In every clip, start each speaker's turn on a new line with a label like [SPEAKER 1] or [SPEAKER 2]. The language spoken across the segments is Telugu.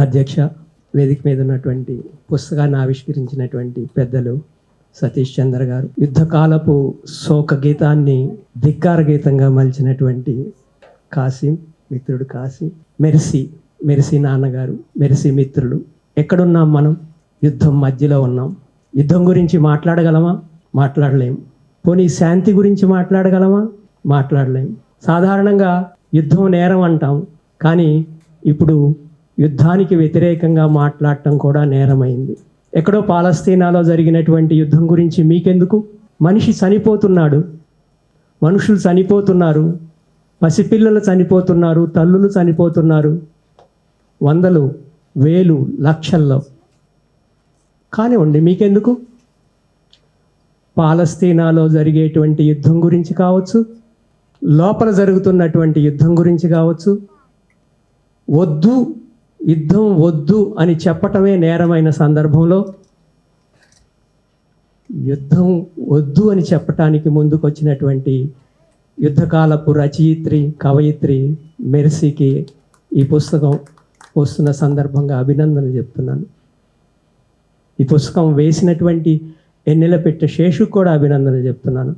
[SPEAKER 1] అధ్యక్ష వేదిక మీద ఉన్నటువంటి పుస్తకాన్ని ఆవిష్కరించినటువంటి పెద్దలు సతీష్ చంద్ర గారు. యుద్ధకాలపు శోక గీతాన్ని ధిక్కార గీతంగా మలిచినటువంటి కాసిం మిత్రుడు కాసిం మెరిసి మెర్సీ నాన్నగారు మెర్సీ మిత్రులు ఎక్కడున్నాం మనం? యుద్ధం మధ్యలో ఉన్నాం. యుద్ధం గురించి మాట్లాడగలమా? మాట్లాడలేం. పోనీ శాంతి గురించి మాట్లాడగలమా? మాట్లాడలేం. సాధారణంగా యుద్ధం నేరం అంటాం. కానీ ఇప్పుడు యుద్ధానికి వ్యతిరేకంగా మాట్లాడటం కూడా నేరమైంది. ఎక్కడో పాలస్తీనాలో జరిగినటువంటి యుద్ధం గురించి మీకెందుకు? మనిషి చనిపోతున్నాడు. మనుషులు చనిపోతున్నారు. పసిపిల్లలు చనిపోతున్నారు. తల్లులు చనిపోతున్నారు. వందలు వేలు లక్షల్లో. కానివ్వండి మీకెందుకు? పాలస్తీనాలో జరిగేటువంటి యుద్ధం గురించి కావచ్చు లోపల జరుగుతున్నటువంటి యుద్ధం గురించి కావచ్చు వద్దు యుద్ధం వద్దు అని చెప్పటమే నేరమైన సందర్భంలో యుద్ధం వద్దు అని చెప్పటానికి ముందుకొచ్చినటువంటి యుద్ధకాలపు రచయిత్రి కవయిత్రి మెర్సీకి ఈ పుస్తకం వస్తున్న సందర్భంగా అభినందనలు చెప్తున్నాను. ఈ పుస్తకం వేసినటువంటి ఎన్నెల పెట్టే శేషుకు కూడా అభినందనలు చెప్తున్నాను.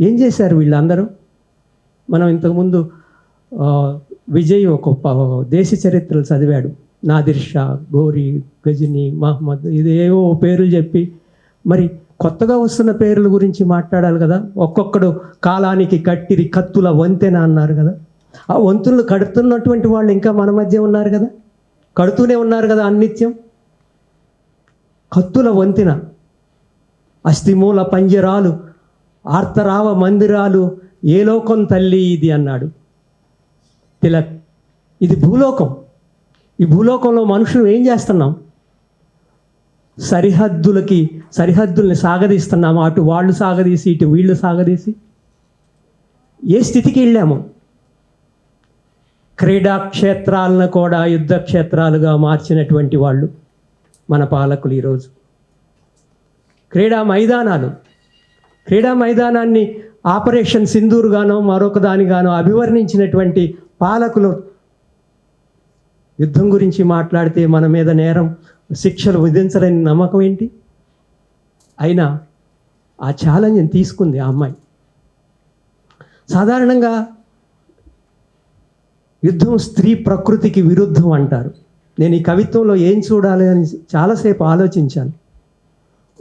[SPEAKER 1] ఏం చేశారు వీళ్ళందరూ? మనం ఇంతకుముందు విజయ్ ఒక దేశ చరిత్రలు చదివాడు. నాదిర్ షా గోరి గజని మహమ్మద్ ఇదేవో పేర్లు చెప్పి మరి కొత్తగా వస్తున్న పేర్ల గురించి మాట్లాడాలి కదా. ఒక్కొక్కడు కాలానికి కట్టిరి కత్తుల వంతెన అన్నారు కదా. ఆ వంతులు కడుతున్నటువంటి వాళ్ళు ఇంకా మన మధ్య ఉన్నారు కదా. కడుతూనే ఉన్నారు కదా అన్నిత్యం కత్తుల వంతెన అస్థిమూల పంజరాలు ఆర్తరావ మందిరాలు ఏ లోకం తల్లి ఇది అన్నాడు. తిలక్ ఇది భూలోకం. ఈ భూలోకంలో మనుషులు ఏం చేస్తున్నాం? సరిహద్దులకి సరిహద్దుల్ని సాగదీస్తున్నాము. అటు వాళ్ళు సాగదీసి ఇటు వీళ్ళు సాగదీసి. ఏ స్థితికి వెళ్ళాము? క్రీడాక్షేత్రాలను కూడా యుద్ధ క్షేత్రాలుగా మార్చినటువంటి వాళ్ళు మన పాలకులు ఈరోజు. క్రీడా మైదానాలు. క్రీడా మైదానాన్ని ఆపరేషన్ సింధూరుగానో మరొక దానిగానో అభివర్ణించినటువంటి పాలకులు యుద్ధం గురించి మాట్లాడితే మన మీద నేరం శిక్షలు విధించలేని నమ్మకం ఏంటి? అయినా ఆ ఛాలెంజ్ని తీసుకుంది ఆ అమ్మాయి. సాధారణంగా యుద్ధం స్త్రీ ప్రకృతికి విరుద్ధం అంటారు. నేను ఈ కవిత్వంలో ఏం చూడాలి అని చాలాసేపు ఆలోచించాను.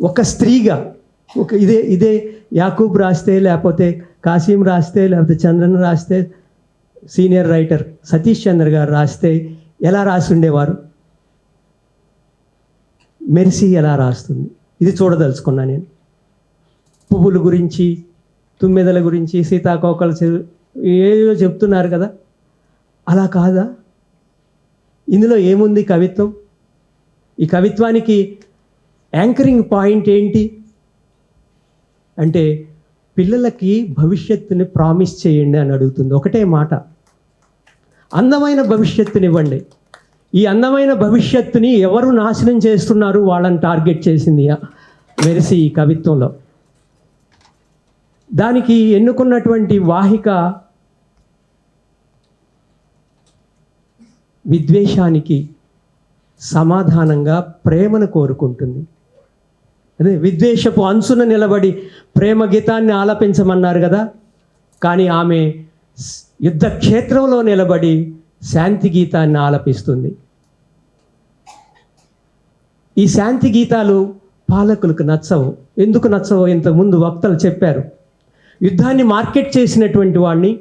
[SPEAKER 1] ఒక స్త్రీగా ఒక ఇదే ఇదే యాకూబ్ రాస్తే లేకపోతే కాసిం రాస్తే లేకపోతే చంద్రన్ రాస్తే సీనియర్ రైటర్ సతీష్ చంద్ర గారు రాస్తే ఎలా రాసిండేవారు? మెరిసి మెర్సీ ఎలా రాస్తుంది? ఇది చూడదలుచుకున్నా నేను. పువ్వుల గురించి తుమ్మెదల గురించి సీతాకోకల ఏదో చెప్తున్నారు కదా. అలా కాదా? ఇందులో ఏముంది కవిత్వం? ఈ కవిత్వానికి యాంకరింగ్ పాయింట్ ఏంటి? అంటే పిల్లలకి భవిష్యత్తుని ప్రామిస్ చేయండి అని అడుగుతుంది. ఒకటే మాట. అందమైన భవిష్యత్తునివ్వండి. ఈ అందమైన భవిష్యత్తుని ఎవరు నాశనం చేస్తున్నారు వాళ్ళని టార్గెట్ చేసింది మెరిసి ఈ కవిత్వంలో. దానికి ఎన్నుకున్నటువంటి వాహిక విద్వేషానికి సమాధానంగా ప్రేమను కోరుకుంటుంది. అదే విద్వేషపు అంచున నిలబడి ప్రేమ గీతాన్ని ఆలపించమన్నారు కదా కానీ ఆమె యుద్ధ క్షేత్రంలో నిలబడి శాంతి గీతాన్ని ఆలపిస్తుంది. ఈ శాంతి గీతాలు పాలకులకు నచ్చవు. ఎందుకు నచ్చవో? ఇంతకుముందు వక్తలు చెప్పారు. యుద్ధాన్ని మార్కెట్ చేసినటువంటి వాడిని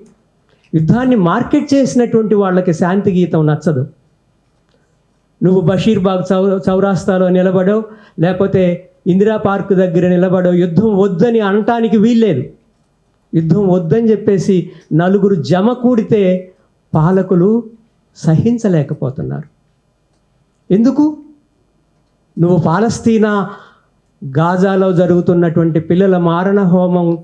[SPEAKER 1] యుద్ధాన్ని మార్కెట్ చేసినటువంటి వాళ్ళకి శాంతి గీతం నచ్చదు. నువ్వు బషీర్బాగ్ చౌ చౌరాస్తాలో నిలబడో లేకపోతే ఇందిరా పార్క్ దగ్గర నిలబడో యుద్ధం వద్దని అనటానికి వీల్లేదు. యుద్ధం వద్దని చెప్పేసి నలుగురు జమ కూడితే పాలకులు సహించలేకపోతున్నారు. ఎందుకు? నువ్వు పాలస్తీనా గాజాలో జరుగుతున్నటువంటి పిల్లల మారణ హోమం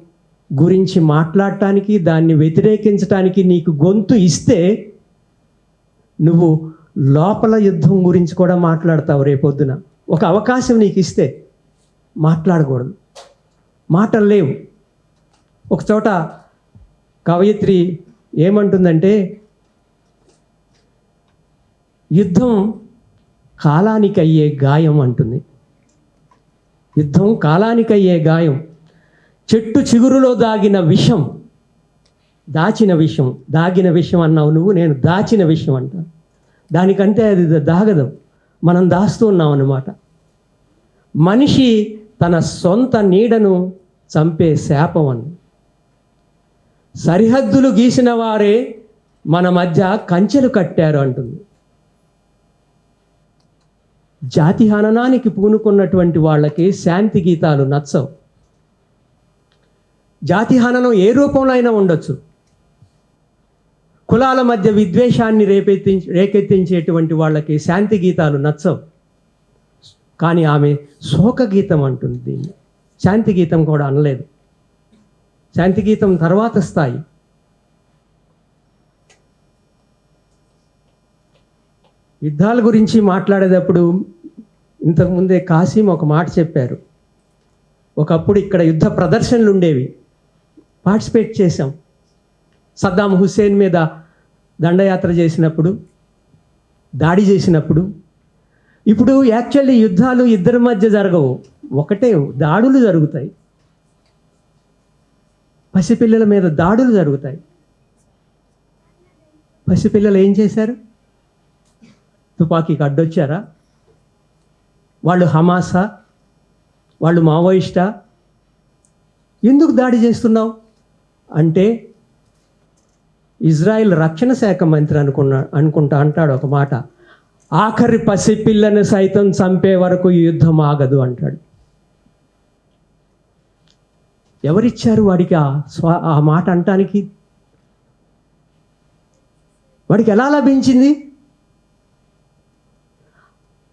[SPEAKER 1] గురించి మాట్లాడటానికి దాన్ని వ్యతిరేకించటానికి నీకు గొంతు ఇస్తే నువ్వు లోపల యుద్ధం గురించి కూడా మాట్లాడతావు రేపొద్దున. ఒక అవకాశం నీకు ఇస్తే మాట్లాడకూడదు. మాటలు లేవు. ఒకచోట కవయిత్రి ఏమంటుందంటే యుద్ధం కాలానికి అయ్యే గాయం అంటుంది. యుద్ధం కాలానికి అయ్యే గాయం. చెట్టు చిగురులో దాగిన విషం దాచిన విషం దాగిన విషయం అన్నావు నువ్వు నేను దాచిన విషయం అంటాను దానికంటే అది దాగదు. మనం దాస్తూ ఉన్నాం అన్నమాట మనిషి తన సొంత నీడను చంపే శాపం అని సరిహద్దులు గీసిన వారే మన మధ్య కంచెలు కట్టారు అంటుంది. జాతి హననానికి పూనుకున్నటువంటి వాళ్ళకి శాంతి గీతాలు నచ్చవు. జాతి హననం ఏ రూపంలో అయినా ఉండొచ్చు. కులాల మధ్య విద్వేషాన్ని రేపెత్తించి రేకెత్తించేటువంటి వాళ్ళకి శాంతి గీతాలు నచ్చవు. కానీ ఆమె శోక గీతం అంటుంది దీన్ని. శాంతి గీతం కూడా అనలేదు. శాంతి గీతం తర్వాత స్థాయి. యుద్ధాల గురించి మాట్లాడేటప్పుడు ఇంతకుముందే కాసిం ఒక మాట చెప్పారు. ఒకప్పుడు ఇక్కడ యుద్ధ ప్రదర్శనలు ఉండేవి. పార్టిసిపేట్ చేశాం. సద్దాం హుస్సేన్ మీద దండయాత్ర చేసినప్పుడు దాడి చేసినప్పుడు. ఇప్పుడు యాక్చువల్లీ యుద్ధాలు ఇద్దరి మధ్య జరగవు. ఒకటే దాడులు జరుగుతాయి. పసిపిల్లల మీద దాడులు జరుగుతాయి. పసిపిల్లలు ఏం చేశారు? తుపాకీకి అడ్డొచ్చారా? వాళ్ళు హమాసా? వాళ్ళు మావోయిస్టా? ఎందుకు దాడి చేస్తున్నావు? అంటే ఇజ్రాయెల్ రక్షణ శాఖ మంత్రి అనుకున్నా అనుకుంటా అంటాడు ఒక మాట. ఆఖరి పసిపిల్లను సైతం చంపే వరకు యుద్ధం ఆగదు అంటాడు. ఎవరిచ్చారు వాడికి ఆ స్వా ఆ మాట అంటానికి? వాడికి ఎలా లభించింది?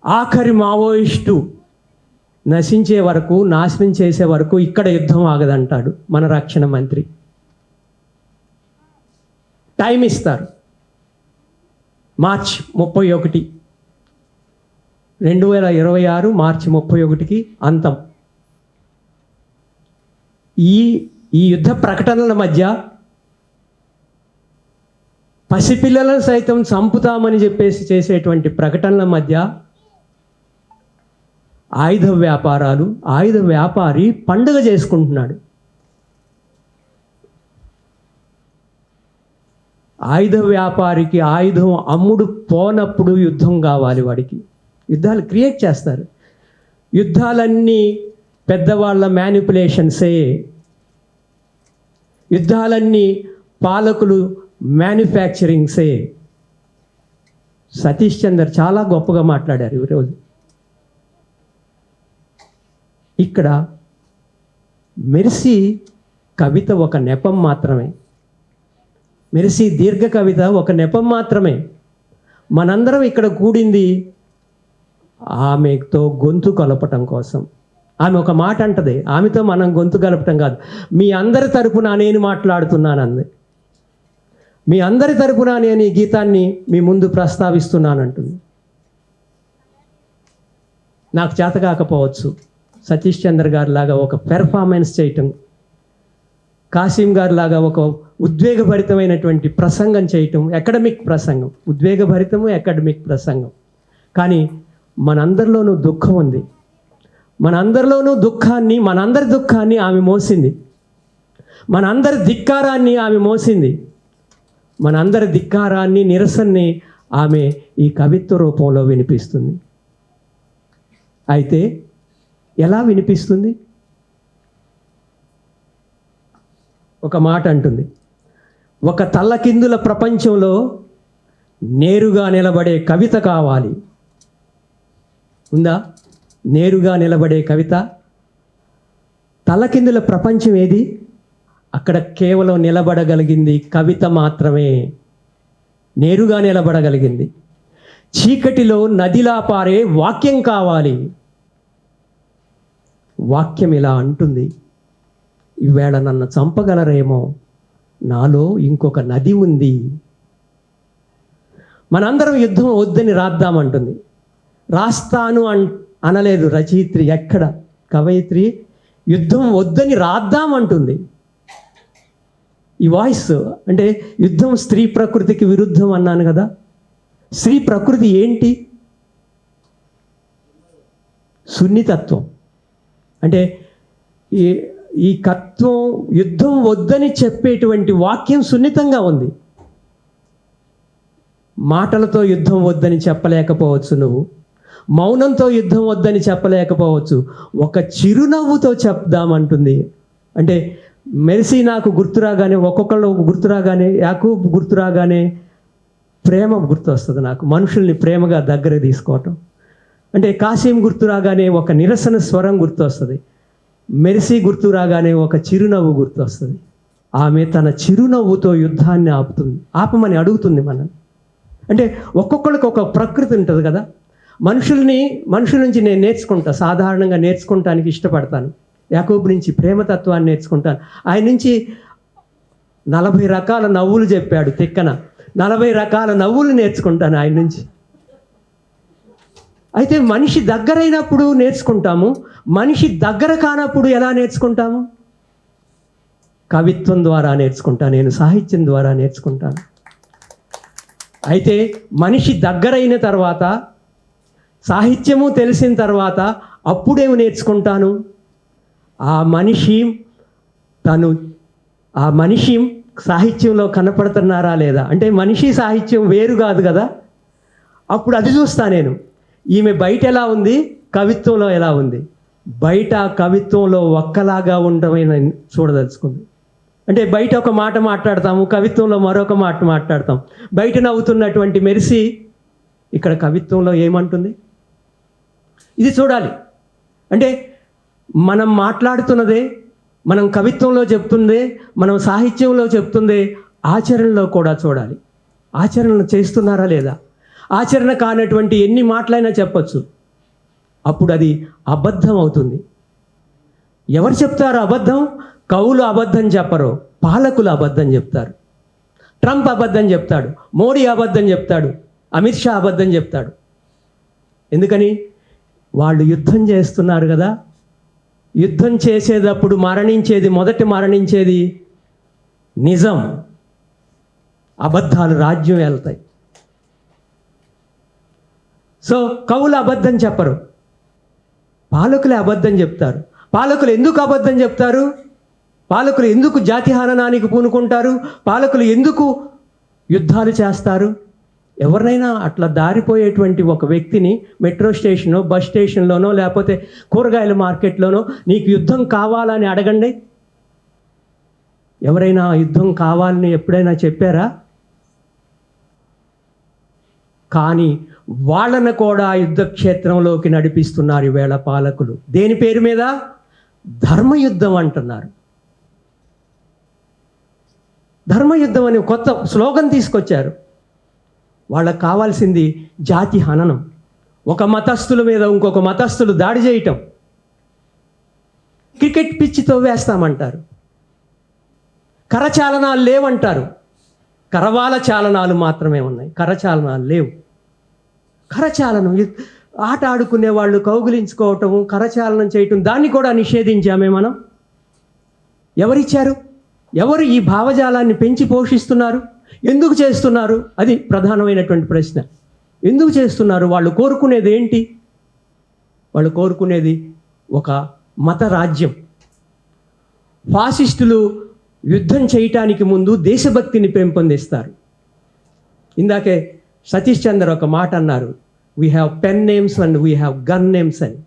[SPEAKER 1] ఆఖరి మావోయిస్టు నశించే వరకు నాశనం చేసే వరకు ఇక్కడ యుద్ధం ఆగదంటాడు మన రక్షణ మంత్రి. టైం ఇస్తారు. మార్చ్ ముప్పై ఒకటి. రెండు వేల ఇరవై ఆరు మార్చి ముప్పై ఒకటికి అంతం. ఈ ఈ యుద్ధ ప్రకటనల మధ్య పసిపిల్లలను సైతం చంపుతామని చెప్పేసి చేసేటువంటి ప్రకటనల మధ్య ఆయుధ వ్యాపారాలు ఆయుధ వ్యాపారి పండుగ చేసుకుంటున్నాడు. ఆయుధ వ్యాపారికి ఆయుధం అమ్ముడు పోనప్పుడు యుద్ధం కావాలి వాడికి. యుద్ధాలు క్రియేట్ చేస్తారు. యుద్ధాలన్నీ పెద్దవాళ్ళ మ్యానిపులేషన్సే యుద్ధాలన్నీ పాలకులు మ్యానుఫ్యాక్చరింగ్సే సతీష్ చందర్ చాలా గొప్పగా మాట్లాడారు ఈరోజు ఇక్కడ మెర్సీ కవిత ఒక నెపం మాత్రమే. మెరిసి దీర్ఘ కవిత ఒక నెపం మాత్రమే. మనందరం ఇక్కడ కూడింది ఆమెతో గొంతు కలపటం కోసం. ఆమె ఒక మాట అంటది ఆమెతో మనం గొంతు కలపటం కాదు. మీ అందరి తరపున నేను మాట్లాడుతున్నాను అంది మీ అందరి తరపున నేను ఈ గీతాన్ని మీ ముందు ప్రస్తావిస్తున్నాను అంటుంది నాకు చేత కాకపోవచ్చు సతీష్ చంద్ర గారి లాగా ఒక పెర్ఫార్మెన్స్ చేయటం కాసిం గారి లాగా ఒక ఉద్వేగభరితమైనటువంటి ప్రసంగం చేయటం అకాడమిక్ ప్రసంగం ఉద్వేగభరితము అకాడమిక్ ప్రసంగం. కానీ మనందరిలోనూ దుఃఖం ఉంది. మనందరిలోనూ దుఃఖాన్ని మనందరి దుఃఖాన్ని ఆమె మోసింది. మనందరి ధిక్కారాన్ని ఆమె మోసింది. మనందరి ధిక్కారాన్ని నిరసన్ని ఆమె ఈ కవిత్వ రూపంలో వినిపిస్తుంది. అయితే ఎలా వినిపిస్తుంది? ఒక మాట అంటుంది. ఒక తల్లకిందుల ప్రపంచంలో నేరుగా నిలబడే కవిత కావాలి. ఉందా? నేరుగా నిలబడే కవిత. తలకిందుల ప్రపంచం ఏది? అక్కడ కేవలం నిలబడగలిగింది కవిత మాత్రమే. నేరుగా నిలబడగలిగింది. చీకటిలో నదిలా పారే వాక్యం కావాలి. వాక్యం ఇలా అంటుంది. ఈవేళ నన్ను చంపగలరేమో? నాలో ఇంకొక నది ఉంది. మనందరం యుద్ధం వద్దని రాద్దామంటుంది. రాస్తాను అన్ అనలేదు రచయిత్రి ఎక్కడ? కవయిత్రి యుద్ధం వద్దని రాద్దామంటుంది ఈ వాయిస్ అంటే యుద్ధం స్త్రీ ప్రకృతికి విరుద్ధం అన్నాను కదా. స్త్రీ ప్రకృతి ఏంటి? సున్నితత్వం. అంటే ఈ ఈ కత్వం యుద్ధం వద్దని చెప్పేటువంటి వాక్యం సున్నితంగా ఉంది. మాటలతో యుద్ధం వద్దని చెప్పలేకపోవచ్చు నువ్వు. మౌనంతో యుద్ధం వద్దని చెప్పలేకపోవచ్చు. ఒక చిరునవ్వుతో చెప్దామంటుంది. అంటే మెరిసి నాకు గుర్తురాగానే ఒక్కొక్కళ్ళు గుర్తురాగానే యాకు గుర్తురాగానే ప్రేమ గుర్తు వస్తుంది నాకు. మనుషుల్ని ప్రేమగా దగ్గర తీసుకోవటం. అంటే కాశీం గుర్తు రాగానే ఒక నిరసన స్వరం గుర్తు వస్తుంది మెరిసి గుర్తు రాగానే ఒక చిరునవ్వు గుర్తు వస్తుంది ఆమె తన చిరునవ్వుతో యుద్ధాన్ని ఆపుతుంది. ఆపమని అడుగుతుంది మనం అంటే ఒక్కొక్కరికి ఒక ప్రకృతి ఉంటుంది కదా. మనుషుల్ని మనుషుల నుంచి నేను నేర్చుకుంటా సాధారణంగా నేర్చుకుంటానికి ఇష్టపడతాను. యాకోబు నుంచి ప్రేమతత్వాన్ని నేర్చుకుంటాను. ఆయన నుంచి నలభై రకాల నవ్వులు చెప్పాడు తిక్కన. నలభై రకాల నవ్వులు నేర్చుకుంటాను ఆయన నుంచి. అయితే మనిషి దగ్గరైనప్పుడు నేర్చుకుంటాము. మనిషి దగ్గర కానప్పుడు ఎలా నేర్చుకుంటాము? కవిత్వం ద్వారా నేర్చుకుంటాను నేను సాహిత్యం ద్వారా నేర్చుకుంటాను. అయితే మనిషి దగ్గరైన తర్వాత సాహిత్యము తెలిసిన తర్వాత అప్పుడేమి నేర్చుకుంటాను? ఆ మనిషి తను ఆ మనిషి సాహిత్యంలో కనపడుతున్నారా లేదా? అంటే మనిషి సాహిత్యం వేరు కాదు కదా? అప్పుడు అది చూస్తా నేను. ఈమె బయట ఎలా ఉంది? కవిత్వంలో ఎలా ఉంది? బయట కవిత్వంలో ఒక్కలాగా ఉండమే చూడదలుచుకుంది. అంటే బయట ఒక మాట మాట్లాడతాము కవిత్వంలో మరొక మాట మాట్లాడతాం. బయట నవ్వుతున్నటువంటి మెరిసి ఇక్కడ కవిత్వంలో ఏమంటుంది? ఇది చూడాలి. అంటే మనం మాట్లాడుతున్నదే మనం కవిత్వంలో చెప్తుందే మనం సాహిత్యంలో చెప్తుందే ఆచరణలో కూడా చూడాలి. ఆచరణ చేస్తున్నారా లేదా? ఆచరణ కానటువంటి ఎన్ని మాటలైనా చెప్పచ్చు. అప్పుడు అది అబద్ధం అవుతుంది. ఎవరు చెప్తారు అబద్ధం? కవులు అబద్ధం చెప్పరు పాలకులు అబద్ధం చెప్తారు. ట్రంప్ అబద్ధం చెప్తాడు మోడీ అబద్ధం చెప్తాడు అమిత్ షా అబద్ధం చెప్తాడు. ఎందుకని? వాళ్ళు యుద్ధం చేస్తున్నారు కదా. యుద్ధం చేసేటప్పుడు మరణించేది మొదటి మరణించేది నిజం. అబద్ధాలు రాజ్యం వెళ్తాయి. సో కవులు అబద్ధం చెప్పరు. పాలకులే అబద్ధం చెప్తారు. పాలకులు ఎందుకు అబద్ధం చెప్తారు? పాలకులు ఎందుకు జాతి హననానికి పూనుకుంటారు? పాలకులు ఎందుకు యుద్ధాలు చేస్తారు? ఎవరినైనా అట్లా దారిపోయేటువంటి ఒక వ్యక్తిని మెట్రో స్టేషనో బస్ స్టేషన్లోనో లేకపోతే కూరగాయల మార్కెట్లోనో నీకు యుద్ధం కావాలని అడగండి. ఎవరైనా యుద్ధం కావాలని ఎప్పుడైనా చెప్పారా? కానీ వాళ్ళను కూడా యుద్ధక్షేత్రంలోకి నడిపిస్తున్నారు ఈవేళ పాలకులు. దేని పేరు మీద? ధర్మయుద్ధం అంటున్నారు. ధర్మయుద్ధం అని కొత్త స్లోగన్ తీసుకొచ్చారు. వాళ్ళకు కావాల్సింది జాతి హననం. ఒక మతస్థుల మీద ఇంకొక మతస్థులు దాడి చేయటం. క్రికెట్ పిచ్చితో వేస్తామంటారు కరచాలనాలు లేవంటారు. కరవాల చాలనాలు మాత్రమే ఉన్నాయి. కరచాలనాలు లేవు. కరచాలనం ఆట ఆడుకునే వాళ్ళు కౌగులించుకోవటము కరచాలనం చేయటం దాన్ని కూడా నిషేధించామే మనం. ఎవరిచ్చారు? ఎవరు ఈ భావజాలాన్ని పెంచి పోషిస్తున్నారు? ఎందుకు చేస్తున్నారు? అది ప్రధానమైనటువంటి ప్రశ్న. ఎందుకు చేస్తున్నారు? వాళ్ళు కోరుకునేది ఏంటి? వాళ్ళు కోరుకునేది ఒక మత రాజ్యం. ఫాసిస్టులు యుద్ధం చేయటానికి ముందు దేశభక్తిని పెంపొందిస్తారు. ఇందాకే సతీష్ చంద్ర ఒక మాట అన్నారు we have pen names and we have gun names అని.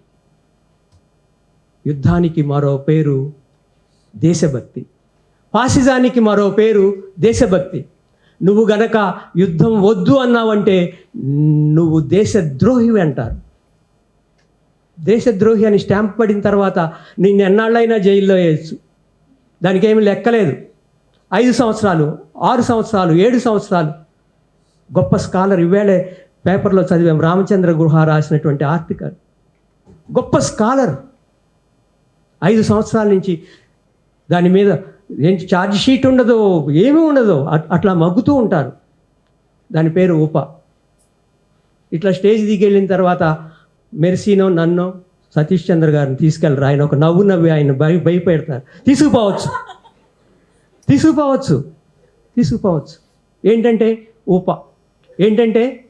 [SPEAKER 1] యుద్ధానికి మరో పేరు దేశభక్తి. ఫాసిజానికి మరో పేరు దేశభక్తి. నువ్వు గనక యుద్ధం వద్దు అన్నావంటే నువ్వు దేశద్రోహివి అంటారు. దేశద్రోహి అని స్టాంప్ పడిన తర్వాత నిన్ను ఎన్నాళ్ళైనా జైల్లో వేయచ్చు. దానికి ఏమి లెక్కలేదు. ఐదు సంవత్సరాలు ఆరు సంవత్సరాలు ఏడు సంవత్సరాలు. గొప్ప స్కాలర్ ఇవేళే పేపర్లో చదివాం రామచంద్ర గుహ రాసినటువంటి ఆర్టికల్. గొప్ప స్కాలర్. ఐదు సంవత్సరాల నుంచి దాని మీద ఏంటి ఛార్జ్ షీట్ ఉండదు ఏమీ ఉండదు. అట్- అట్లా మగ్గుతూ ఉంటారు. దాని పేరు ఉప ఇట్లా స్టేజ్ దిగి వెళ్ళిన తర్వాత మెర్సీనో నన్నో సతీష్ చంద్ర గారిని తీసుకెళ్ళరు. ఆయన ఒక నవ్వు నవ్వి ఆయన భయ భయపెడతారు. తీసుకుపోవచ్చు. తీసుకుపోవచ్చు. తీసుకుపోవచ్చు. ఏంటంటే ఉప ఏంటంటే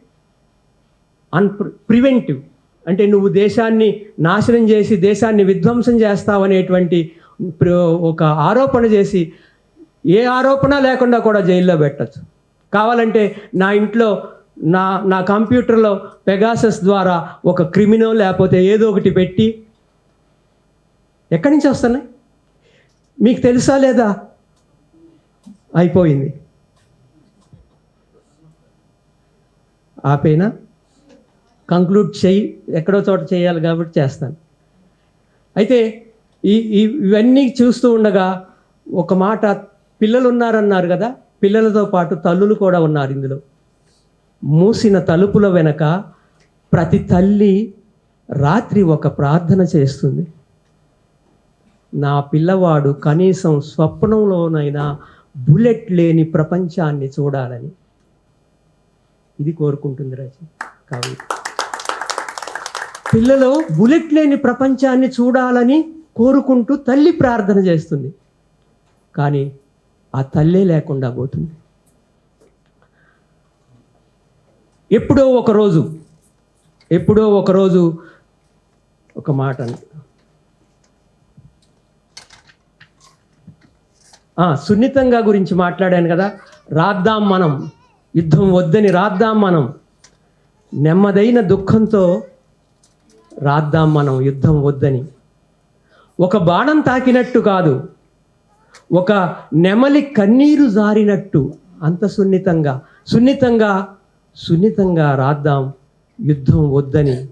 [SPEAKER 1] అన్ ప్రివెంటివ్ అంటే నువ్వు దేశాన్ని నాశనం చేసి దేశాన్ని విధ్వంసం చేస్తావనేటువంటి ఒక ఆరోపణ చేసి ఏ ఆరోపణ లేకుండా కూడా జైల్లో పెట్టచ్చు. కావాలంటే నా ఇంట్లో నా నా కంప్యూటర్లో పెగాసస్ ద్వారా ఒక క్రిమినల్ లేకపోతే ఏదో ఒకటి పెట్టి ఎక్కడి నుంచి వస్తున్నాయి? మీకు తెలుసా లేదా? అయిపోయింది. ఆపేనా? కంక్లూడ్ చేయి. ఎక్కడో చోట చేయాలి కాబట్టి చేస్తాను. అయితే ఈ ఇవన్నీ చూస్తూ ఉండగా ఒక మాట పిల్లలు ఉన్నారన్నారు కదా పిల్లలతో పాటు తల్లులు కూడా ఉన్నారు ఇందులో. మూసిన తలుపుల వెనక ప్రతి తల్లి రాత్రి ఒక ప్రార్థన చేస్తుంది. నా పిల్లవాడు కనీసం స్వప్నంలోనైనా బుల్లెట్ లేని ప్రపంచాన్ని చూడాలని. ఇది కోరుకుంటుంది రాజు. కాబట్టి పిల్లలు బుల్లెట్ లేని ప్రపంచాన్ని చూడాలని కోరుకుంటూ తల్లి ప్రార్థన చేస్తుంది. కానీ ఆ తల్లే లేకుండా పోతుంది. ఎప్పుడో ఒకరోజు ఎప్పుడో ఒకరోజు ఒక మాట సున్నితంగా గురించి మాట్లాడాను కదా. రాద్దాం మనం. యుద్ధం వద్దని రాద్దాం మనం. నెమ్మదైన దుఃఖంతో రాద్దాం మనం. యుద్ధం వద్దని. ఒక బాణం తాకినట్టు కాదు. ఒక నెమలి కన్నీరు జారినట్టు. అంత సున్నితంగా. సున్నితంగా సున్నితంగా రాద్దాం. యుద్ధం వద్దని.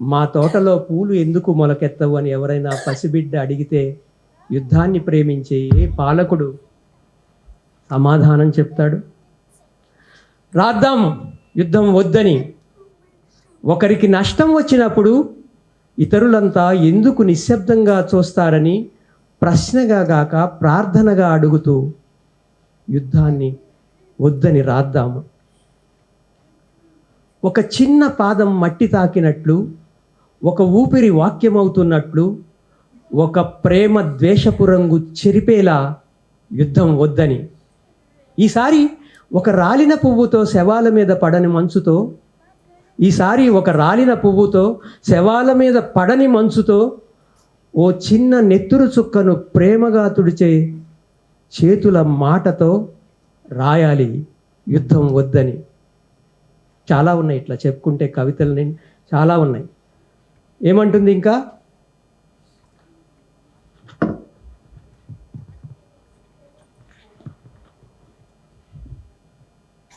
[SPEAKER 1] మా తోటలో పూలు ఎందుకు మొలకెత్తవు అని ఎవరైనా పసిబిడ్డ అడిగితే యుద్ధాన్ని ప్రేమించే ఏ పాలకుడు సమాధానం చెప్తాడు? రాద్దాం యుద్ధం వద్దని. ఒకరికి నష్టం వచ్చినప్పుడు ఇతరులంతా ఎందుకు నిశ్శబ్దంగా చూస్తారని ప్రశ్నగా గాక ప్రార్థనగా అడుగుతూ యుద్ధాన్ని వద్దని రాద్దాము. ఒక చిన్న పాదం మట్టి తాకినట్లు ఒక ఊపిరి వాక్యమవుతున్నట్లు ఒక ప్రేమ ద్వేషపు రంగు చెరిపేలా యుద్ధం వద్దని. ఈసారి ఒక రాలిన పువ్వుతో శవాల మీద పడని మంచుతో ఈసారి ఒక రాలిన పువ్వుతో శవాల మీద పడని మంచుతో ఓ చిన్న నెత్తురు చుక్కను ప్రేమగా తుడిచే చేతుల మాటతో రాయాలి యుద్ధం వద్దని. చాలా ఉన్నాయి ఇట్లా చెప్పుకుంటే కవితలు చాలా ఉన్నాయి. ఏమంటుంది ఇంకా?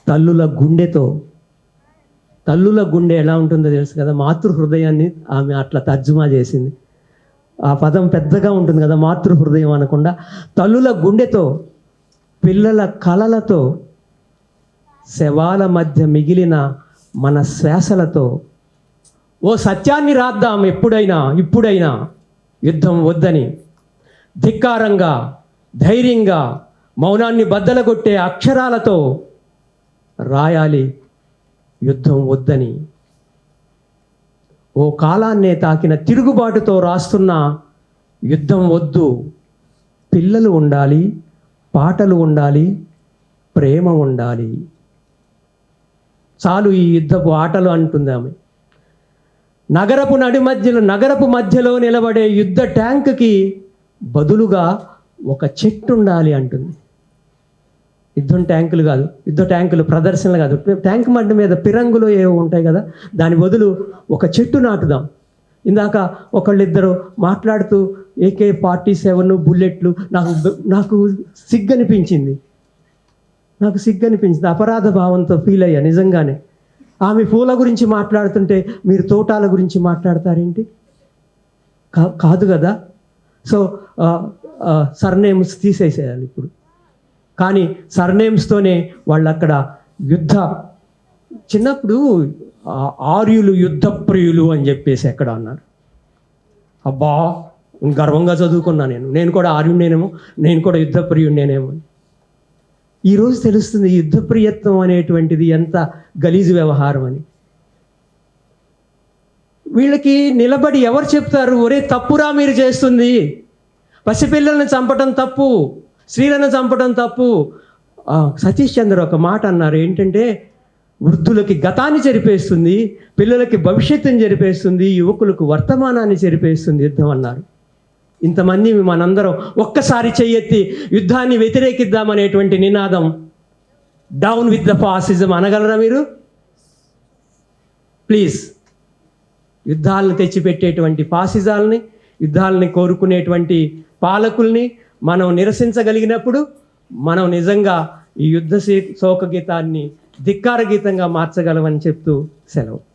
[SPEAKER 1] తల్లుల గుండెతో తల్లుల గుండె ఎలా ఉంటుందో తెలుసు కదా. మాతృ హృదయాన్ని ఆమె అట్లా తర్జుమా చేసింది. ఆ పదం పెద్దగా ఉంటుంది కదా మాతృ హృదయం అనకుండా. తల్లుల గుండెతో పిల్లల కళలతో శవాల మధ్య మిగిలిన మన శ్వాసలతో ఓ సత్యాన్ని రాద్దాం ఎప్పుడైనా ఇప్పుడైనా యుద్ధం వద్దని ధిక్కారంగా ధైర్యంగా మౌనాన్ని బద్దలగొట్టే అక్షరాలతో రాయాలి యుద్ధం వద్దని. ఓ కాలాన్నే తాకిన తిరుగుబాటుతో రాస్తున్న యుద్ధం వద్దు. పిల్లలు ఉండాలి పాటలు ఉండాలి ప్రేమ ఉండాలి. చాలు ఈ యుద్ధపు ఆటలు అంటుంది ఆమె. నగరపు నడి మధ్యలో నగరపు మధ్యలో నిలబడే యుద్ధ ట్యాంక్కి బదులుగా ఒక చెట్టు ఉండాలి అంటుంది. యుద్ధం ట్యాంకులు కాదు యుద్ధ ట్యాంకులు ప్రదర్శనలు కాదు. ట్యాంక్ మడ్డ మీద పిరంగులు ఏవో ఉంటాయి కదా దాని బదులు ఒక చెట్టు నాటుదాం. ఇందాక ఒకళ్ళిద్దరు మాట్లాడుతూ ఏకే ఫార్టీ సెవెన్ బుల్లెట్లు నాకు నాకు సిగ్గనిపించింది. నాకు సిగ్గనిపించింది అపరాధ భావంతో ఫీల్ అయ్యా నిజంగానే. ఆమె పూల గురించి మాట్లాడుతుంటే మీరు తోటాల గురించి మాట్లాడతారేంటి? కాదు కదా. సో సర్నేమ్స్ తీసేసేయాలి ఇప్పుడు. కానీ సర్నేమ్స్తోనే వాళ్ళు అక్కడ యుద్ధ చిన్నప్పుడు ఆర్యులు యుద్ధ ప్రియులు అని చెప్పేసి ఎక్కడ అన్నారు. అబ్బా గర్వంగా చదువుకున్నా నేను. నేను కూడా ఆర్యుడేనేమో నేను కూడా యుద్ధ ప్రియుడినేనేమో అని. ఈరోజు తెలుస్తుంది యుద్ధ ప్రియత్వం అనేటువంటిది ఎంత గలీజు వ్యవహారం అని. వీళ్ళకి నిలబడి ఎవరు చెప్తారు? ఒరే తప్పురా మీరు చేస్తుంది. పసిపిల్లల్ని చంపటం తప్పు. స్త్రీలను చంపటం తప్పు. సతీష్ చంద్ర ఒక మాట అన్నారు. ఏంటంటే వృద్ధులకి గతాన్ని చెరిపేస్తుంది పిల్లలకి భవిష్యత్తుని చెరిపేస్తుంది యువకులకు వర్తమానాన్ని చెరిపేస్తుంది యుద్ధం అన్నారు. ఇంతమంది మనందరం ఒక్కసారి చెయ్యెత్తి యుద్ధాన్ని వ్యతిరేకిద్దామనేటువంటి నినాదం. డౌన్ విత్ ద ఫాసిజం అనగలరా మీరు? ప్లీజ్ యుద్ధాలను తెచ్చిపెట్టేటువంటి ఫాసిజాలని యుద్ధాలని కోరుకునేటువంటి పాలకుల్ని మనం నిరసించగలిగినప్పుడు మనం నిజంగా ఈ యుద్ధ శోక గీతాన్ని ధిక్కార గీతంగా మార్చగలమని చెప్తూ సెలవు.